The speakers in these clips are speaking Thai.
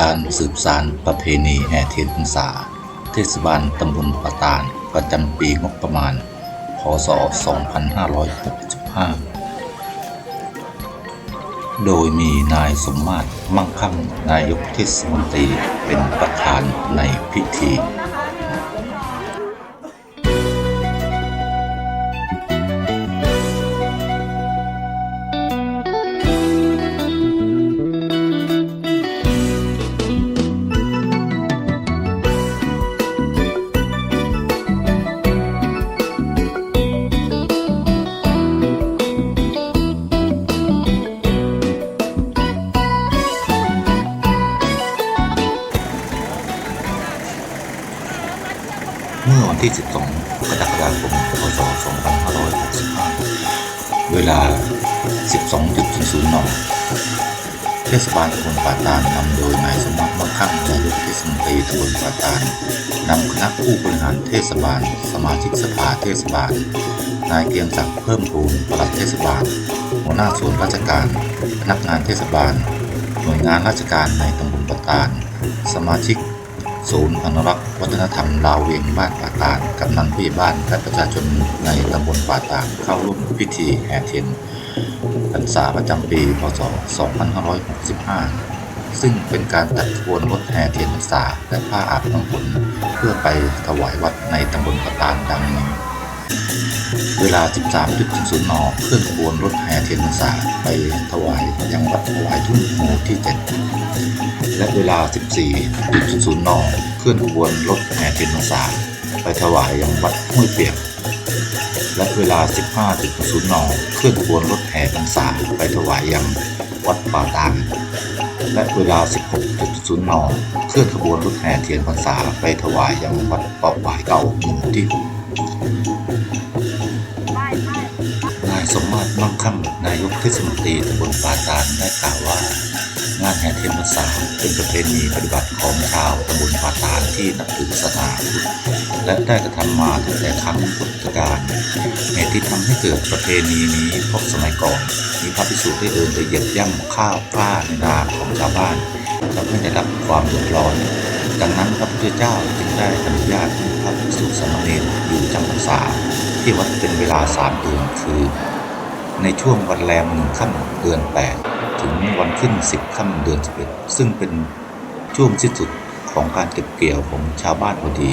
การสืบสารประเพณีแห่เทียนพรรษา เทศบาลตำบลปะตาน ประจำปีงบประมาณ พศ 2565 โดยมีนายสมมาตรมั่งคั่งนายกเทศมนตรีเป็นประธานในพิธี ที่ 12กรกฎาคมพศ2565 เวลา 12.00นเทศบาลตำบลป่าตาลนำโดยนายสมบัติมั่งคั่งนายกเทศมนตรีตำบลป่าตาลนำคณะผู้บริหารเทศบาล สมาชิกสภาเทศบาล นายเกียงศักดิ์เพิ่มพูนปลัดเทศบาล หัวหน้าส่วนราชการ พนักงานเทศบาล หน่วยงานราชการในตำบลป่าตาล สมาชิก ศูนย์อนุรักษ์วัฒนธรรมลาวเวียงบ้านป่าตานกำนันผู้ใหญ่บ้านและประชาชนในตำบลป่าตานเข้าร่วมพิธีแห่เทียนพรรษาประจำปีพศ 2565 ซึ่งเป็นการจัดขบวนรถแห่เทียนพรรษาและผ้าอาบน้ำฝนเพื่อไปถวายวัดในตำบลป่าตานดังนี้ เวลา 13.00นเคลื่อนขบวนรถแห่เทียนพรรษาไปถวายยังวัดถวายทุ่งหมูที่ 7 และเวลา 14.00นเคลื่อนขบวนรถแห่เทียนพรรษาไปถวายยังวัดห้วยเปียก และเวลา 15.00นเคลื่อนขบวนรถแห่พรรษาไปถวายยังวัดป่าตางและเวลา 16.00นเคลื่อนขบวนรถแห่เทียนพรรษาไปถวายยังวัดป่าหวายเก่าหมู่ที่6 สมมาตรมั่งคั่งนายกเทศมนตรีตำบลป่าตาลได้กล่าวว่า งานแห่เทียนพรรษาเป็นประเพณีปฏิบัติของชาวตำบลป่าตาลที่นับถือศาสนาและได้กระทำมาตั้งแต่ครั้งพุทธกาลเหตุที่ทำให้เกิดประเพณีนี้เพราะสมัยก่อนมีพระภิกษุได้เดินไปเหยียบย่ำข้าวกล้าในนาของชาวบ้านทำให้ได้รับความเดือดร้อนดังนั้นพระพุทธเจ้าจึงได้อนุญาตให้พระภิกษุสามเณรอยู่จำพรรษาที่วัดเป็นเวลาสามเดือนคือ ในช่วงวันแรมหนึ่งค่ำเดือน 8 ถึงวันขึ้น 10ค่ำเดือน 11 ซึ่งเป็นช่วงสิ้นสุดของการเก็บเกี่ยวของชาวบ้านพอดี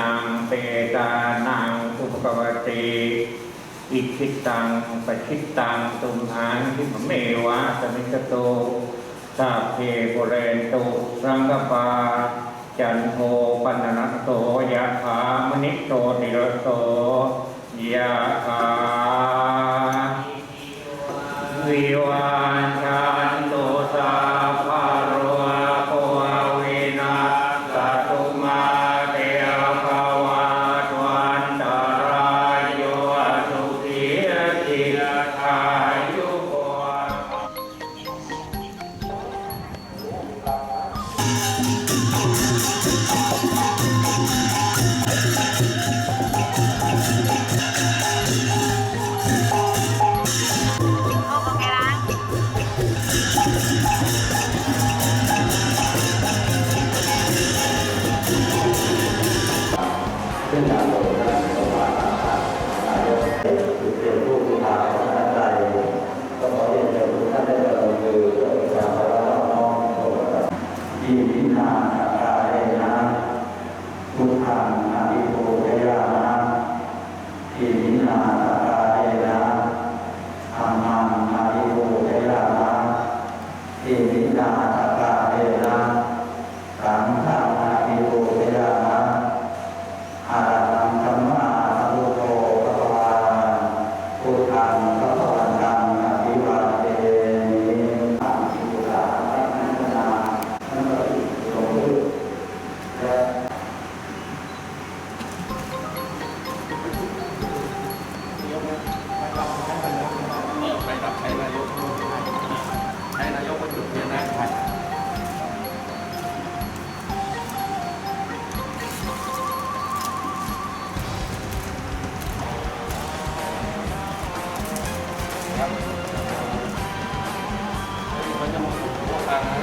นางเปตานางอุปกวติอิคิตังปชิตังตุมหานทิมเมวะสมิสโตสาเพปุเรนตุสังกปา จันโทปันนัตโตยะขามณิโตติรโตยะขาวิวานชา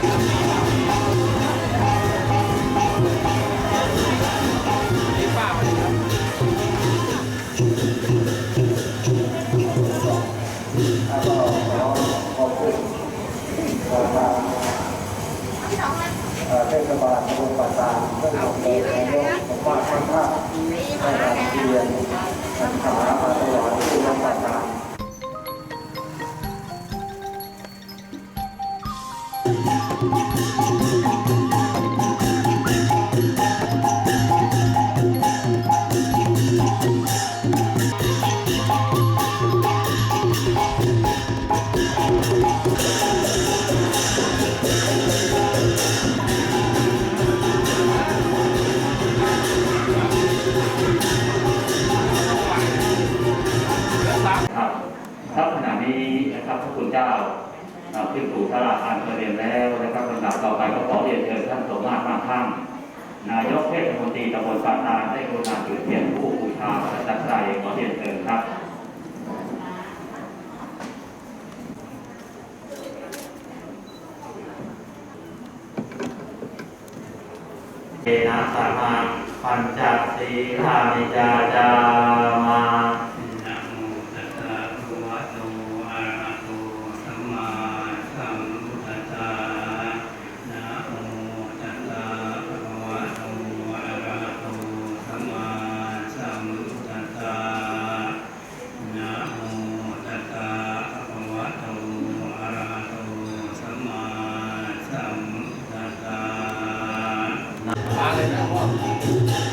เทศบาลตำบลป่าตาได้ส่งเดินนายกผมว่ท่านทานให้การเรียนศึกษามาตลอดที่วัดป่าตา นี้นะครับพระคุณเจ้าขึ้นสู่สาราการระเรียนแล้วนะครับลำดับต่อไปก็ขอเรียนเชิญท่านสมมาตรมาข้างนายกเทศมนตรีตำบลปานาได้กรุณาถือเทียนผู้บูชาและจักรใจขอเรียนเชิญครับเอนะสามาปัญจศีลานิจาจามา 本当だ。